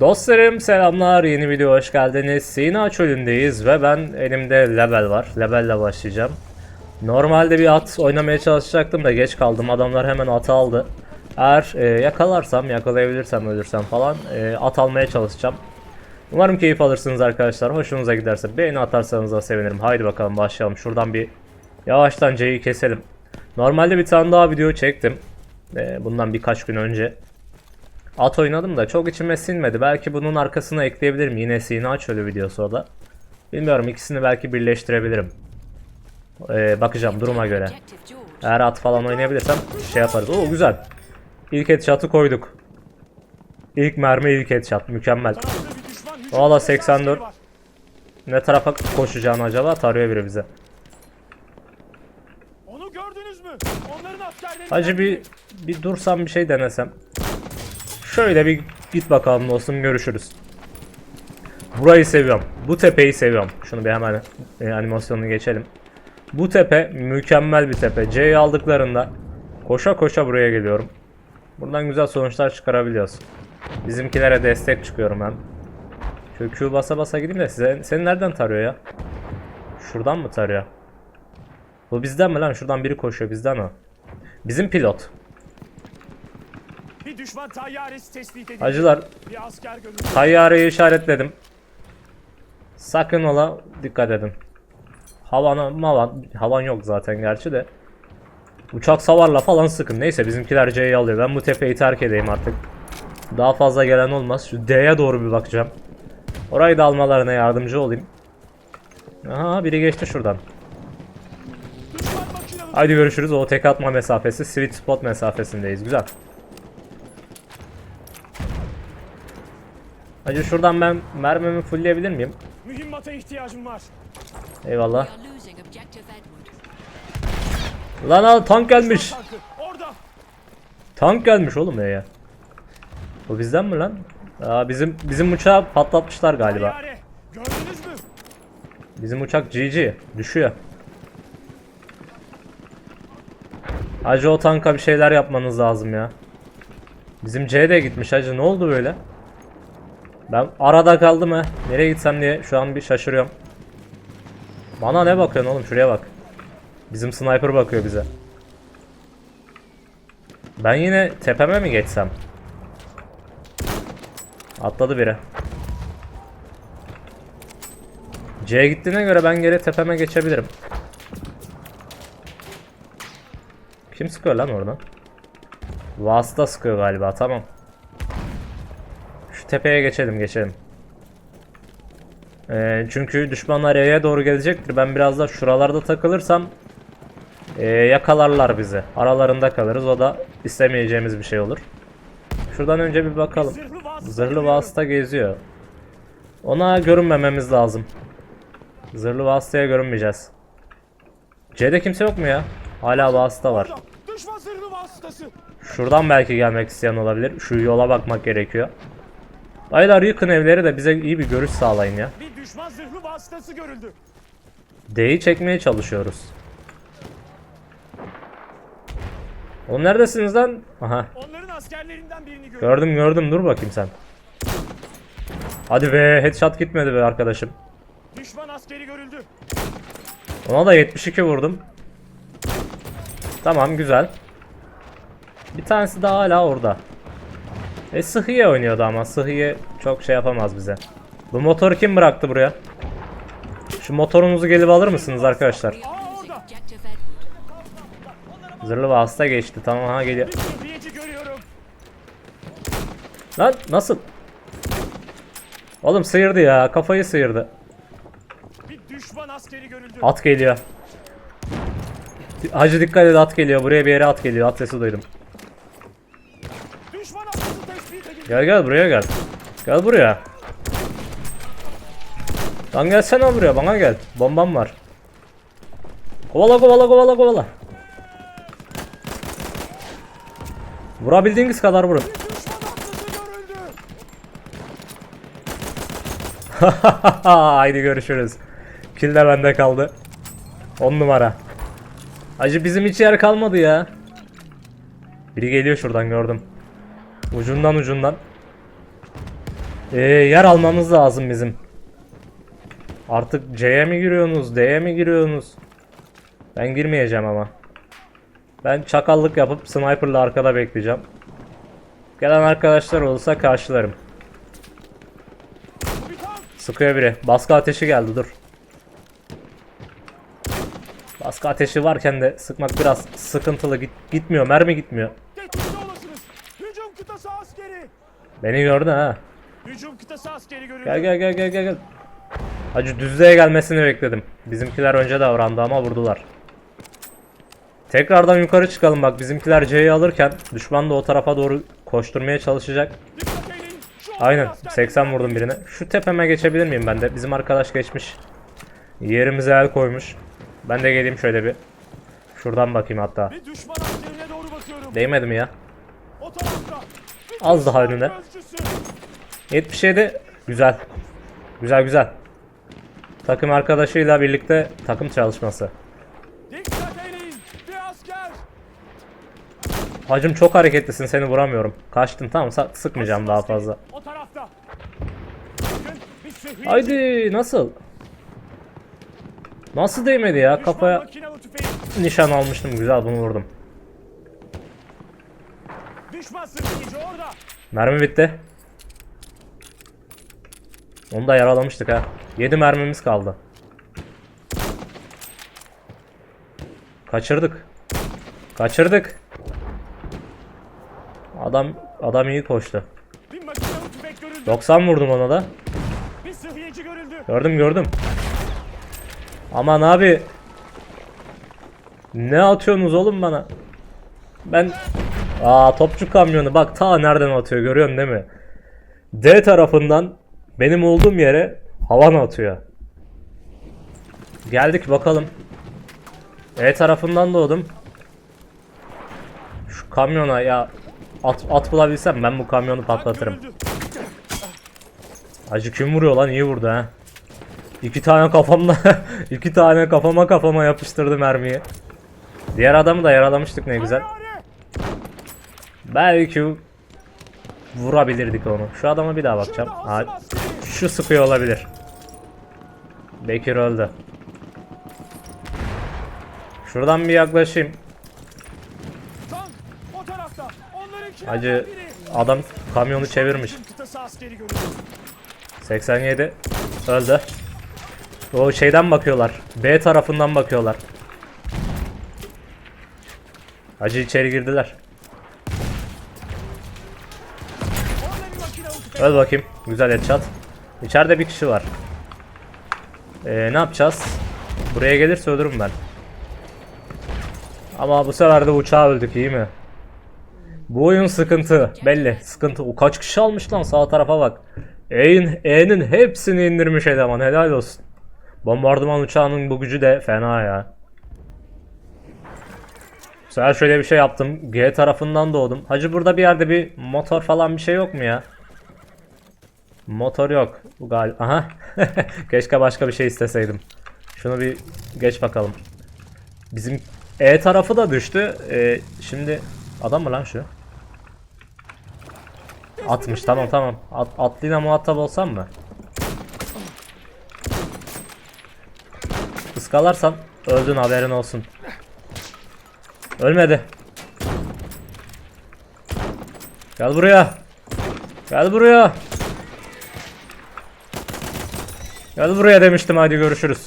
Dostlarım selamlar yeni video hoş geldiniz. Sina çölündeyiz ve ben elimde level var. Lebelle başlayacağım. Normalde bir at oynamaya çalışacaktım da geç kaldım. Adamlar hemen atı aldı. Eğer e, yakalarsam, yakalayabilirsem, ölürsem falan e, at almaya çalışacağım. Umarım keyif alırsınız arkadaşlar. Hoşunuza giderse beğeni atarsanız da sevinirim. Haydi bakalım başlayalım. Şuradan bir yavaştan C'yi keselim. Normalde bir tane daha video çektim. E, bundan birkaç gün önce. At oynadım da çok içime sinmedi. Belki bunun arkasına ekleyebilirim. Yine Sina Çölü videosu o da. Bilmiyorum ikisini belki birleştirebilirim. Ee, bakacağım duruma göre. Eğer at falan oynayabilirsem şey yaparız. Oo güzel. İlk headshot'ı koyduk. İlk mermi ilk headshot. Mükemmel. Valla 84. Ne tarafa koşacağını acaba? Tarıyor biri bize. Onu gördünüz mü? Onların askerleri Hacı bir, bir dursam bir şey denesem. Şöyle bir git bakalım dostum görüşürüz. Burayı seviyorum. Bu tepeyi seviyorum. Şunu bir hemen e, animasyonunu geçelim. Bu tepe mükemmel bir tepe. C'yi aldıklarında koşa koşa buraya geliyorum. Buradan güzel sonuçlar çıkarabiliyoruz. Bizimkilere destek çıkıyorum ben. Şu Q basa basa gideyim de size. Seni nereden tarıyor ya? Şuradan mı tarıyor? Bu bizden mi lan? Şuradan biri koşuyor bizden o. Bizim pilot. Bir düşman tayyaresi tespit edildi. Acılar Bir asker görüldü. tayyareyi işaretledim. Sakın ola dikkat edin. Havana mavan havan yok zaten gerçi de. Uçak savarla falan sıkın. Neyse bizimkiler C'yi alıyor. Ben bu tepeyi terk edeyim artık. Daha fazla gelen olmaz. Şu D'ye doğru bir bakacağım. Orayı da almalarına yardımcı olayım. Aha biri geçti şuradan. Haydi görüşürüz. O tek atma mesafesi sweet spot mesafesindeyiz. Güzel. Hacı şuradan ben mermimi fullleyebilir miyim? Mühimmata ihtiyacım var. Eyvallah. Lan al tank gelmiş. Tank gelmiş oğlum ya. Bu bizden mi lan? Aa, bizim bizim uçağı patlatmışlar galiba. Gördünüz mü? Bizim uçak GG düşüyor. Hacı o tanka bir şeyler yapmanız lazım ya. Bizim C de gitmiş hacı ne oldu böyle? Ben arada kaldım ha. Nereye gitsem diye şu an bir şaşırıyorum. Bana ne bakıyorsun oğlum şuraya bak. Bizim sniper bakıyor bize. Ben yine tepeme mi geçsem? Atladı biri. C'ye gittiğine göre ben geri tepeme geçebilirim. Kim sıkıyor lan oradan? Vasıta sıkıyor galiba tamam. Şu tepeye geçelim geçelim. Ee, çünkü düşmanlar E'ye doğru gelecektir. Ben biraz da şuralarda takılırsam ee, yakalarlar bizi. Aralarında kalırız. O da istemeyeceğimiz bir şey olur. Şuradan önce bir bakalım. Zırhlı vasıta geziyor. Ona görünmememiz lazım. Zırhlı vasıtaya görünmeyeceğiz. C'de kimse yok mu ya? Hala vasıta var. Şuradan belki gelmek isteyen olabilir. Şu yola bakmak gerekiyor. Baylar yıkın evleri de bize iyi bir görüş sağlayın ya. Bir düşman zırhlı vasıtası görüldü. D'yi çekmeye çalışıyoruz. Oğlum neredesiniz lan? Aha. Onların askerlerinden birini gördüm. Gördüm gördüm dur bakayım sen. Hadi be headshot gitmedi be arkadaşım. Düşman askeri görüldü. Ona da 72 vurdum. Tamam güzel. Bir tanesi daha hala orada. E Sıhhiye oynuyordu ama Sıhhiye çok şey yapamaz bize. Bu motoru kim bıraktı buraya? Şu motorunuzu gelip alır mısınız arkadaşlar? Zırhlı vasıta geçti tamam ha geliyor. Lan nasıl? Oğlum sıyırdı ya kafayı sıyırdı. At geliyor. Hacı dikkat et at geliyor buraya bir yere at geliyor at sesi duydum. Düşman atlısı tespit edildi. Gel gel buraya gel. Gel buraya. Lan gelsene buraya bana gel. Bombam var. Kovala kovala kovala kovala. Vurabildiğiniz kadar vurun. Haydi görüşürüz. Kill de bende kaldı. 10 numara. Acı bizim hiç yer kalmadı ya. Biri geliyor şuradan gördüm. Ucundan ucundan. Ee, yer almamız lazım bizim. Artık C'ye mi giriyorsunuz, D'ye mi giriyorsunuz? Ben girmeyeceğim ama. Ben çakallık yapıp sniperla arkada bekleyeceğim. Gelen arkadaşlar olursa karşılarım. Sıkıyor biri. Baskı ateşi geldi dur. Baskı ateşi varken de sıkmak biraz sıkıntılı git gitmiyor. Mermi gitmiyor. Kıtası askeri. Beni gördü ha. Hücum kıtası askeri görüldü. Gel gel gel gel gel. gel. Hacı düzlüğe gelmesini bekledim. Bizimkiler önce davrandı ama vurdular. Tekrardan yukarı çıkalım bak. Bizimkiler C'yi alırken düşman da o tarafa doğru koşturmaya çalışacak. Aynen asker- 80 vurdum birine. Şu tepeme geçebilir miyim ben de? Bizim arkadaş geçmiş. Yerimize el koymuş. Ben de geleyim şöyle bir. Şuradan bakayım hatta. Değmedi mi ya? Az daha önüne. gözcüsü. 77. Güzel. Güzel güzel. Takım arkadaşıyla birlikte takım çalışması. Hacım çok hareketlisin seni vuramıyorum. Kaçtın tamam sıkmayacağım daha fazla. Haydi nasıl? Nasıl değmedi ya? Kafaya nişan almıştım. Güzel bunu vurdum. Orada. Mermi bitti. Onu da yaralamıştık ha. 7 mermimiz kaldı. Kaçırdık. Kaçırdık. Adam adam iyi koştu. Bir makinalı tüfek görüldü. 90 vurdum ona da. Gördüm gördüm. Aman abi. Ne atıyorsunuz oğlum bana? Ben... Aa topçu kamyonu bak ta nereden atıyor görüyorsun değil mi? D tarafından benim olduğum yere havan atıyor. Geldik bakalım. E tarafından doğdum. Şu kamyona ya at, at bulabilsem ben bu kamyonu patlatırım. Acı kim vuruyor lan iyi vurdu ha. İki tane kafamda iki tane kafama kafama yapıştırdı mermiyi. Diğer adamı da yaralamıştık ne güzel. Belki vurabilirdik onu. Şu adama bir daha bakacağım. Ha, şu sıkıyor olabilir. Bekir öldü. Şuradan bir yaklaşayım. Acı adam kamyonu çevirmiş. Hücum kıtası askeri görüldü. 87 öldü. O şeyden bakıyorlar. B tarafından bakıyorlar. Hacı içeri girdiler. Öl bakayım. Güzel headshot. İçeride bir kişi var. Ee, ne yapacağız? Buraya gelirse ölürüm ben. Ama bu sefer de uçağa öldük iyi mi? Bu oyun sıkıntı. Belli. Sıkıntı. O kaç kişi almış lan sağ tarafa bak. E'nin E'nin hepsini indirmiş eleman. Helal olsun. Bombardıman uçağının bu gücü de fena ya. Bu şöyle bir şey yaptım. G tarafından doğdum. Hacı burada bir yerde bir motor falan bir şey yok mu ya? Motor yok. Gal Aha. Keşke başka bir şey isteseydim. Şunu bir geç bakalım. Bizim E tarafı da düştü. Ee, şimdi adam mı lan şu? Atmış tamam tamam. At, atlıyla muhatap olsam mı? Iskalarsan öldün haberin olsun. Ölmedi. Gel buraya. Gel buraya. Gel buraya demiştim hadi görüşürüz.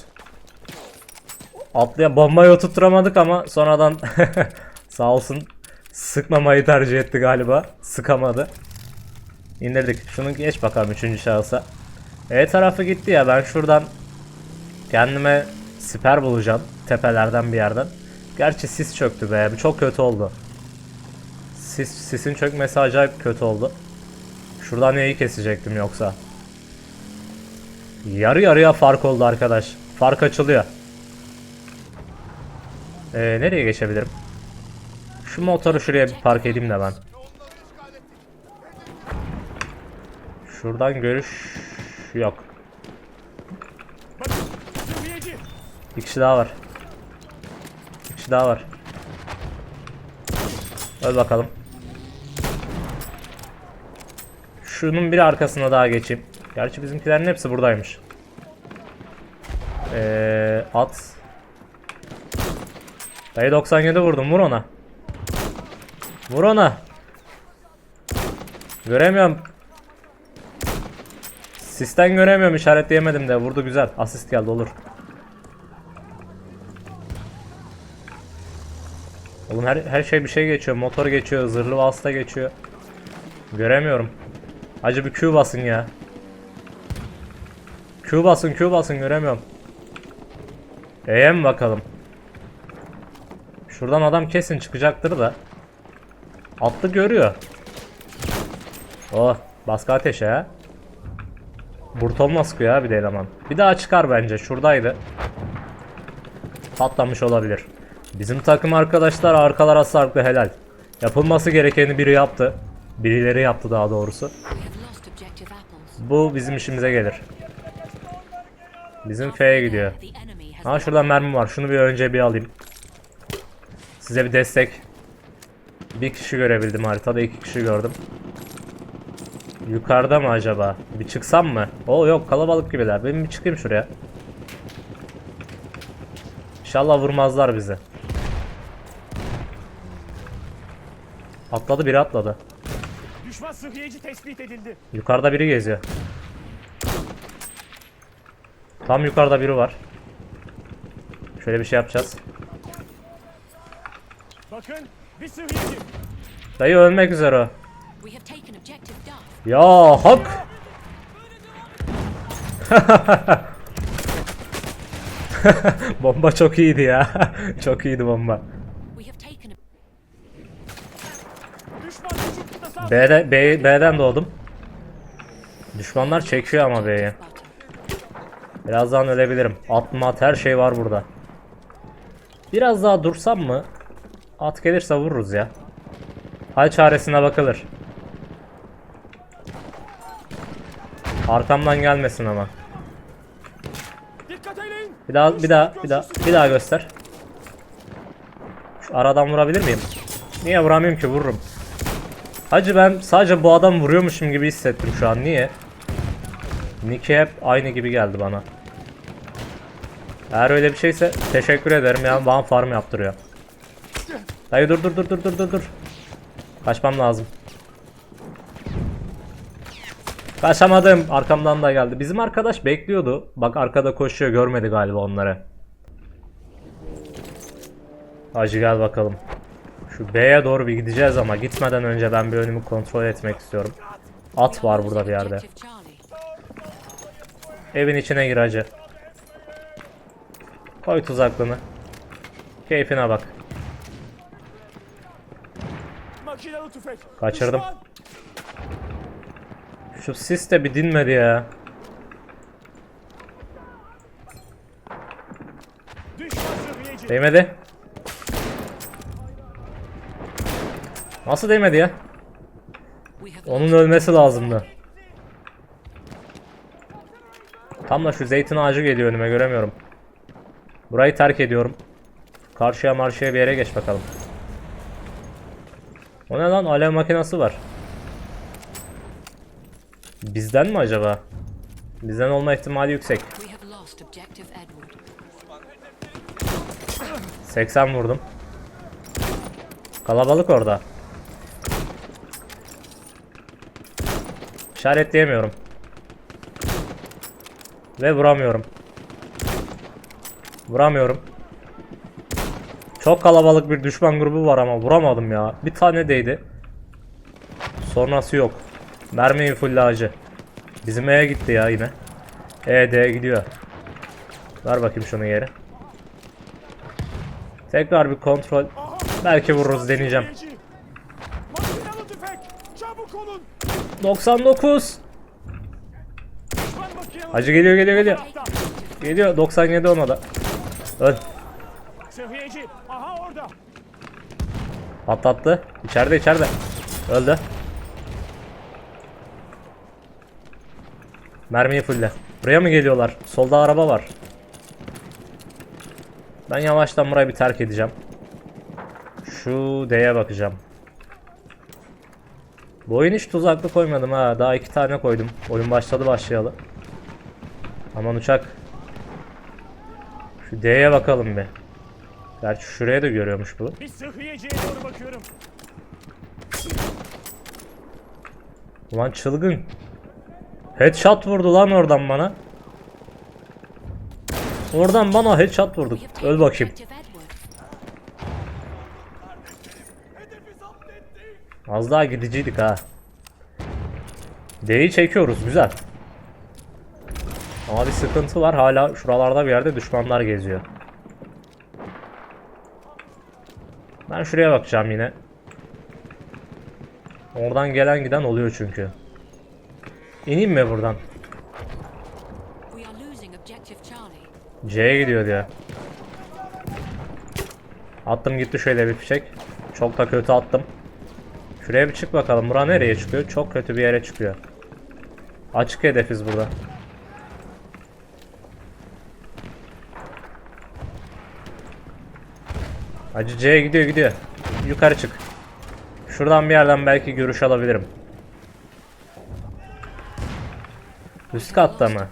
Atlıya bombayı oturtturamadık ama sonradan sağ olsun sıkmamayı tercih etti galiba. Sıkamadı. İndirdik. Şunu geç bakalım üçüncü şahısa. E tarafı gitti ya ben şuradan kendime siper bulacağım. Tepelerden bir yerden. Gerçi sis çöktü be. Çok kötü oldu. Sis, sisin çökmesi acayip kötü oldu. Şuradan neyi kesecektim yoksa. Yarı yarıya fark oldu arkadaş. Fark açılıyor. Ee, nereye geçebilirim? Şu motoru şuraya bir park edeyim de ben. Şuradan görüş yok. Bir kişi daha var. Bir kişi daha var. Öl bakalım. şunun bir arkasına daha geçeyim. Gerçi bizimkilerin hepsi buradaymış. Ee, at. Dayı 97 vurdum. Vur ona. Vur ona. Göremiyorum. Sisten göremiyorum. işaretleyemedim de. Vurdu güzel. Asist geldi olur. Oğlum her, her şey bir şey geçiyor. Motor geçiyor. Zırhlı vasıta geçiyor. Göremiyorum. Acı bir Q basın ya. Q basın Q basın göremiyorum. E'ye mi bakalım? Şuradan adam kesin çıkacaktır da. Attı görüyor. Oh baskı ateşe ha. Burtonla sıkıyor ha bir de eleman. Bir daha çıkar bence şuradaydı. Patlamış olabilir. Bizim takım arkadaşlar arkalara sarktı helal. Yapılması gerekeni biri yaptı. Birileri yaptı daha doğrusu. Bu bizim işimize gelir. Bizim F'ye gidiyor. Ha şurada mermi var. Şunu bir önce bir alayım. Size bir destek. Bir kişi görebildim haritada. iki kişi gördüm. Yukarıda mı acaba? Bir çıksam mı? Oo yok kalabalık gibiler. Ben bir çıkayım şuraya. İnşallah vurmazlar bizi. Atladı biri atladı. Düşman sıhhiyeci tespit edildi. Yukarıda biri geziyor. Tam yukarıda biri var. Şöyle bir şey yapacağız. Bakın bir sıhhiyeci. Dayı ölmek üzere. Ya hak. bomba çok iyiydi ya. çok iyiydi bomba. B'de, B, B'den doğdum. Düşmanlar çekiyor ama B'ye. Birazdan ölebilirim. At mat her şey var burada. Biraz daha dursam mı? At gelirse vururuz ya. Hal çaresine bakılır. Arkamdan gelmesin ama. Bir daha bir daha bir daha bir daha göster. Şu aradan vurabilir miyim? Niye vuramıyorum ki vururum. Hacı ben sadece bu adam vuruyormuşum gibi hissettim şu an. Niye? Nick'i hep aynı gibi geldi bana. Eğer öyle bir şeyse teşekkür ederim ya bana farm yaptırıyor. Dayı dur dur dur dur dur dur dur. Kaçmam lazım. Kaçamadım. Arkamdan da geldi. Bizim arkadaş bekliyordu. Bak arkada koşuyor. Görmedi galiba onları. Hacı gel bakalım. Şu B'ye doğru bir gideceğiz ama gitmeden önce ben bir önümü kontrol etmek istiyorum. At var burada bir yerde. Evin içine gir hacı. Koy tuzaklını. Keyfine bak. Kaçırdım. Şu sis de bir dinmedi ya. Değmedi. Nasıl değmedi ya? Onun ölmesi lazımdı. Tam da şu zeytin ağacı geliyor önüme göremiyorum. Burayı terk ediyorum. Karşıya marşıya bir yere geç bakalım. O ne lan alev makinesi var. Bizden mi acaba? Bizden olma ihtimali yüksek. we have lost objective Edward. 80 vurdum. Kalabalık orada. İşaretleyemiyorum. Ve vuramıyorum. Vuramıyorum. Çok kalabalık bir düşman grubu var ama vuramadım ya. Bir tane değdi. Sonrası yok. Mermi full acı. Bizim E'ye gitti ya yine. E D'ye gidiyor. Ver bakayım şunu yere. Tekrar bir kontrol. Belki vururuz deneyeceğim. Sıhhiyeci. Makinalı tüfek. Çabuk olun. 99. Düşman makinalı Acı geliyor geliyor geliyor. Geliyor 97 ona da. Öl. Sıhhiyeci. Aha orada. Patlattı. İçeride içeride. Öldü. Mermiyi fulle. Buraya mı geliyorlar? Solda araba var. Ben yavaştan burayı bir terk edeceğim. Şu D'ye bakacağım. Bu oyun hiç tuzaklı koymadım ha. Daha iki tane koydum. Oyun başladı başlayalı. Aman uçak. Şu D'ye bakalım bir. Gerçi şuraya da görüyormuş bu. Bir sıhhiyeciye doğru bakıyorum. Ulan çılgın. Headshot vurdu lan oradan bana. Oradan bana headshot vurdu. Öl bakayım. Az daha gidiciydik ha. D'yi çekiyoruz güzel. Ama bir sıkıntı var. Hala şuralarda bir yerde düşmanlar geziyor. Ben şuraya bakacağım yine. Oradan gelen giden oluyor çünkü. İneyim mi buradan? C'ye gidiyor diyor. Attım gitti şöyle bir fişek. Çok da kötü attım. Şuraya bir çık bakalım. Bura nereye çıkıyor? Çok kötü bir yere çıkıyor. Açık hedefiz burada. Acı C'ye gidiyor gidiyor. Yukarı çık. Şuradan bir yerden belki görüş alabilirim. Üst katta mı?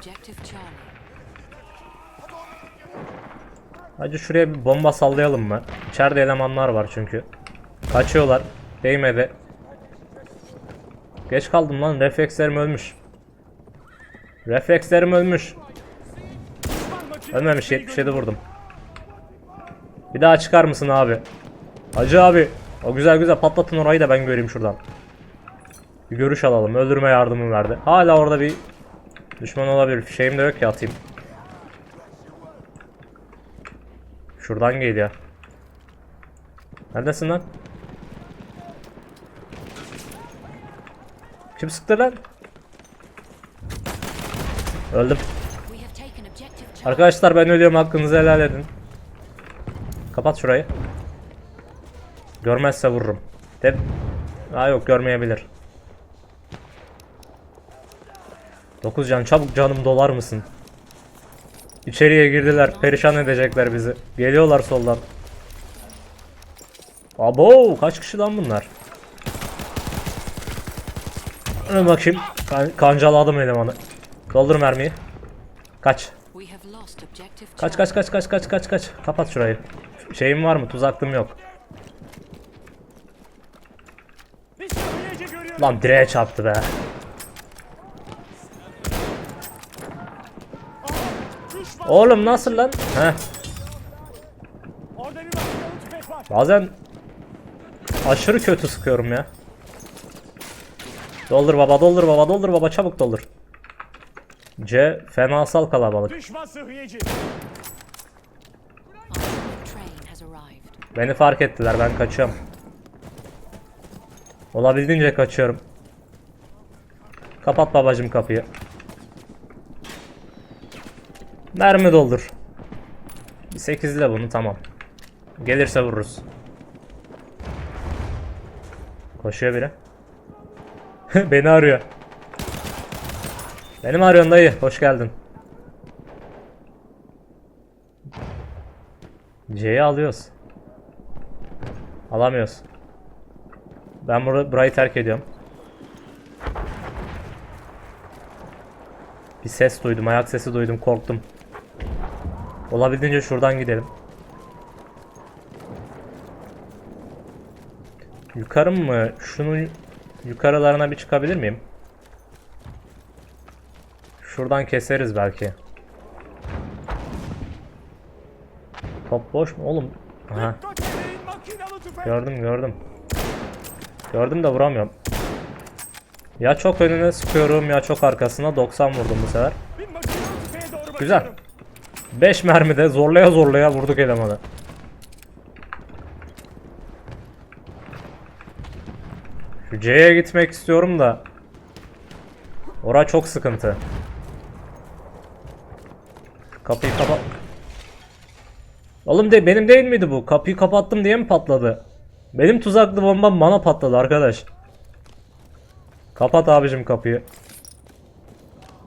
Hacı şuraya bir bomba sallayalım mı? İçeride elemanlar var çünkü. Kaçıyorlar. Değmedi. Geç kaldım lan. Reflekslerim ölmüş. Reflekslerim ölmüş. Ölmemiş. tüfeği 77 vurdum. Bir daha çıkar mısın abi? Hacı abi. O güzel güzel patlatın orayı da ben göreyim şuradan. Bir görüş alalım. Öldürme yardımı verdi. Hala orada bir düşman olabilir. Fişeğim de yok ki atayım. Şuradan geliyor. Neredesin lan? Kim sıktı lan? Öldüm. Arkadaşlar ben ölüyorum hakkınızı helal edin. Kapat şurayı. Görmezse vururum. De Aa yok görmeyebilir. 9 can çabuk canım dolar mısın? İçeriye girdiler. Perişan edecekler bizi. Geliyorlar soldan. Abo kaç kişi lan bunlar? Dur bakayım. Kan kancaladım elemanı. Doldur mermiyi. Kaç. Kaç kaç kaç kaç kaç kaç kaç. Kapat şurayı. Şeyim var mı? Tuzaklım yok. Lan direğe çarptı be. Oğlum nasıl lan? Heh. Bazen aşırı kötü sıkıyorum ya. Doldur baba doldur baba doldur baba çabuk doldur. C fenasal kalabalık. Beni fark ettiler ben kaçıyorum. Olabildiğince kaçıyorum. Kapat babacım kapıyı. Mermi doldur. Bir 8'le bunu tamam. Gelirse vururuz. Koşuyor biri. Beni arıyor. Beni mi arıyorsun dayı? Hoş geldin. C'yi alıyoruz. Alamıyoruz. Ben bur burayı terk ediyorum. Bir ses duydum, ayak sesi duydum, korktum. Olabildiğince şuradan gidelim. Yukarı mı? Şunun yukarılarına bir çıkabilir miyim? Şuradan keseriz belki. Top boş mu oğlum? Aha. Gördüm gördüm. Gördüm de vuramıyorum. Ya çok önüne sıkıyorum ya çok arkasına 90 vurdum bu sefer. Güzel. 5 mermide zorlaya zorlaya vurduk elemanı. Şu C'ye gitmek istiyorum da. Ora çok sıkıntı. Kapıyı kapat. Oğlum de benim değil miydi bu? Kapıyı kapattım diye mi patladı? Benim tuzaklı bombam bana patladı arkadaş. Kapat abicim kapıyı.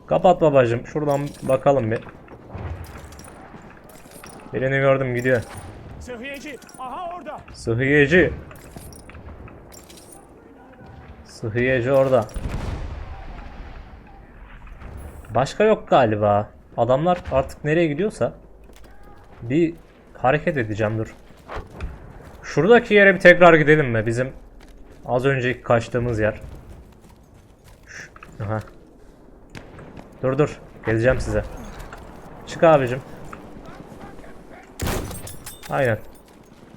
Kapat babacım. Şuradan bakalım bir. Birini gördüm gidiyor. Sıhhiyeci. Aha orada. Sıhhiyeci. Sıhhiyeci orada. Başka yok galiba. Adamlar artık nereye gidiyorsa bir hareket edeceğim dur. Şuradaki yere bir tekrar gidelim mi? Bizim az önceki kaçtığımız yer. Şu- Aha. Dur dur. Geleceğim size. Çık abicim. Aynen.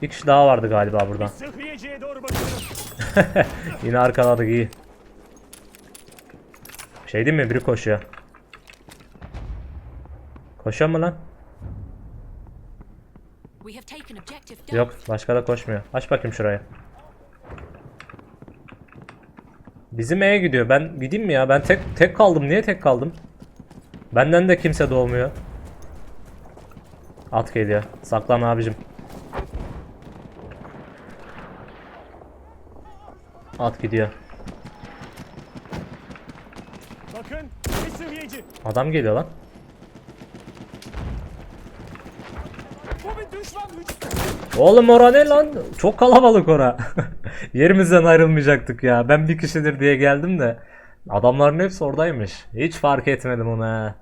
Bir kişi daha vardı galiba burada. Sıhhiyeciye doğru bakıyorum. Yine arkaladık iyi. Şey değil mi? Biri koşuyor. Koşuyor mu lan? Yok. Başka da koşmuyor. Aç bakayım şuraya. Bizim E'ye gidiyor. Ben gideyim mi ya? Ben tek tek kaldım. Niye tek kaldım? Benden de kimse doğmuyor. At geliyor. Saklan abicim. At gidiyor. Bakın. Adam geliyor lan. Bu bir düşman hücum. Oğlum ora ne lan? Çok kalabalık ora. Yerimizden ayrılmayacaktık ya. Ben bir kişidir diye geldim de. Adamların hepsi oradaymış. Hiç fark etmedim onu ha.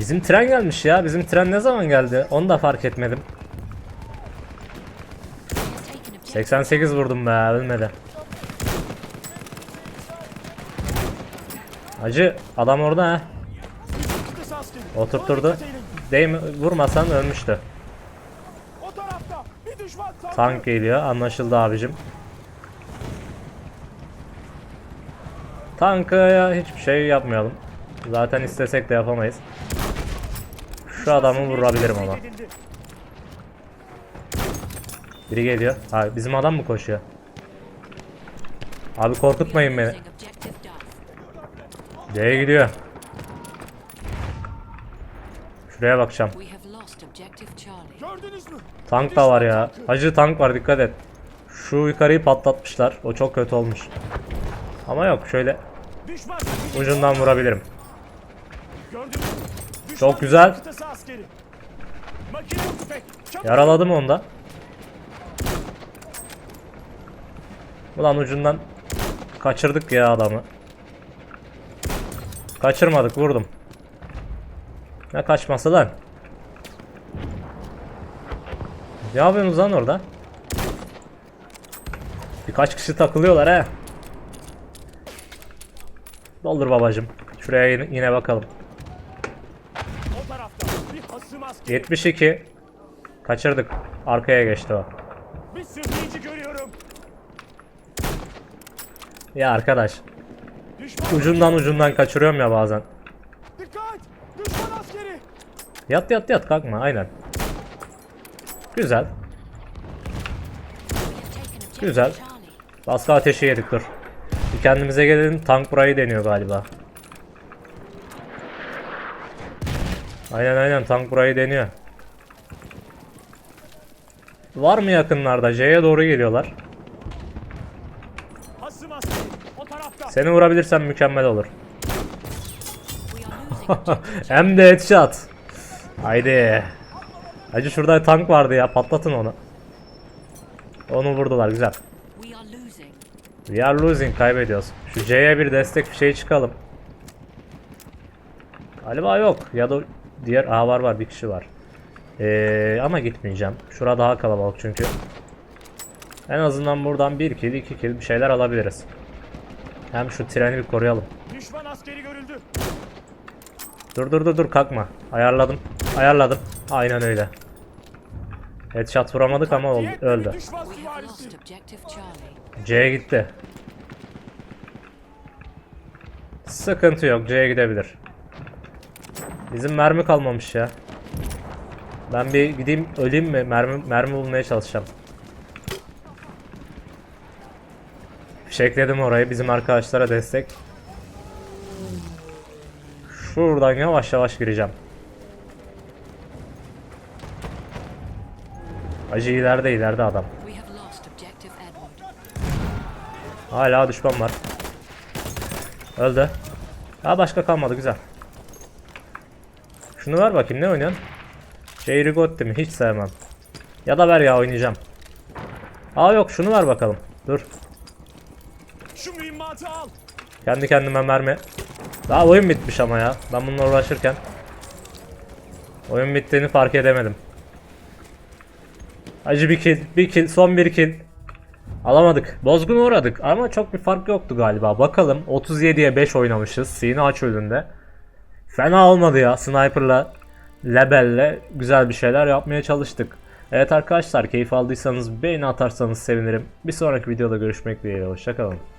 Bizim tren gelmiş ya. Bizim tren ne zaman geldi? Onu da fark etmedim. We have taken objective 88 vurdum be ölmedi. Acı adam orada ha. Edin. Değil mi? Vurmasan ölmüştü. O tarafta bir düşman tankı. Tank geliyor. Anlaşıldı abicim. Tankaya hiçbir şey yapmayalım. Zaten istesek de yapamayız. Şu adamı vurabilirim ama. Biri geliyor. Ha, bizim adam mı koşuyor? Abi korkutmayın beni. D'ye gidiyor. Şuraya bakacağım. We have lost objective Charlie. Gördünüz mü? Tank da var ya. Acı tank var dikkat et. Şu yukarıyı patlatmışlar. O çok kötü olmuş. Ama yok şöyle ucundan vurabilirim. Çok güzel. Yaraladım onu da. Ulan ucundan kaçırdık ya adamı. Kaçırmadık vurdum. Ne kaçması lan? Ne yapıyorsunuz lan orada? Birkaç kişi takılıyorlar he. Doldur babacım. Şuraya yine- bakalım. O tarafta bir hasım askeri. 72. Kaçırdık. Arkaya geçti o. Bir sıhhiyeci görüyorum. Ya arkadaş. Düşman. Ucundan ucundan kaçırıyorum ya bazen. Dikkat. Düşman askeri. Yat yat yat kalkma aynen. Güzel. Güzel. Baskı ateşi yedik dur. Bir kendimize gelelim. Tank burayı deniyor galiba. Aynen aynen tank burayı deniyor. Var mı yakınlarda? C'ye doğru geliyorlar. Seni vurabilirsem mükemmel olur. Hem de headshot. Haydi. Hacı şurada tank vardı ya patlatın onu. Onu vurdular güzel. We are losing. Kaybediyoruz. Şu C'ye bir destek bir şey çıkalım. Galiba yok ya da diğer Aa var var bir kişi var. Ee, ama gitmeyeceğim. Şura daha kalabalık çünkü. En azından buradan bir kill iki kill bir şeyler alabiliriz. Hem şu treni bir koruyalım. Düşman askeri görüldü. Dur dur dur dur kalkma. Ayarladım. Ayarladım. Aynen öyle. Headshot vuramadık ama oldu, öldü. C'ye gitti. Sıkıntı yok. C'ye gidebilir. Bizim mermi kalmamış ya. Ben bir gideyim öleyim mi? Mermi, mermi bulmaya çalışacağım. Fişekledim orayı bizim arkadaşlara destek. Şuradan yavaş yavaş gireceğim. Acı ileride ileride adam. Hala düşman var. Öldü. Ha başka kalmadı güzel. Şunu ver bakayım ne oynuyorsun? J. Rigotti mi? Hiç sevmem. Ya da ver ya oynayacağım. Aa yok şunu ver bakalım. Dur. Kendi kendime mermi. Daha oyun bitmiş ama ya. Ben bununla uğraşırken. Oyun bittiğini fark edemedim. Acı bir kill, bir kill, son bir kill. Alamadık. Bozgun uğradık ama çok bir fark yoktu galiba. Bakalım 37'ye 5 oynamışız. Sina çölünde. Fena olmadı ya. Sniper'la, Lebel'le güzel bir şeyler yapmaya çalıştık. Evet arkadaşlar keyif aldıysanız beğeni atarsanız sevinirim. Bir sonraki videoda görüşmek dileğiyle. Hoşçakalın.